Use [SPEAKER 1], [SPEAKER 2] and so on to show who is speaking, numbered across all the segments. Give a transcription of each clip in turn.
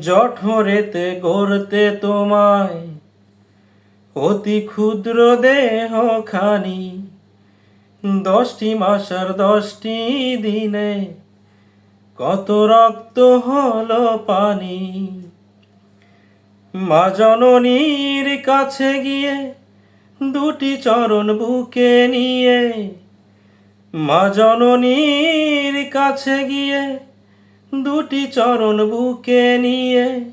[SPEAKER 1] জঠরেতে গড়তে তোমায়। অতি ক্ষুদ্র দেহ খানি দশটি মাসার দশটি দিনে কত রক্ত হলো পানি। মা জননীর কাছে গিয়ে দুটি চরণ বুকে নিয়ে, মা জননীর কাছে গিয়ে দুটি চরণ বুকে নিয়ে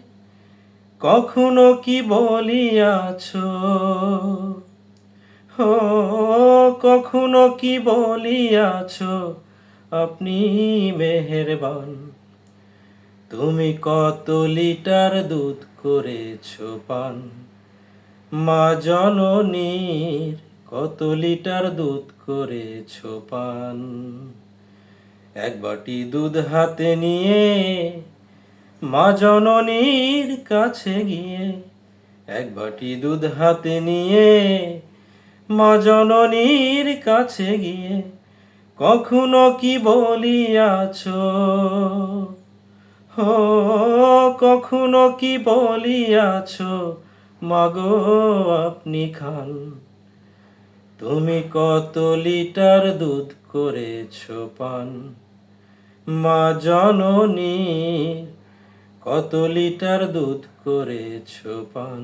[SPEAKER 1] কখনো কি বলিয়াছ? ও, কখনো কি বলিয়াছ? আপনি মেহেরবান। তুমি কত লিটার দুধ করেছ পান? মা জননীর কত লিটার দুধ করেছ পান? এক বাটি দুধ হাতে নিয়ে মা জননীর কাছে গিয়ে এক বাটি দুধ হাতে নিয়ে মা জননীর কাছে গিয়ে কখনো কি বলিয়াছ? ও, কখনো কি বলিয়াছ? মাগো, আপনি খান। তুমি কত লিটার দুধ করেছ পান? মা জননী কত লিটার দুধ করেছ পান?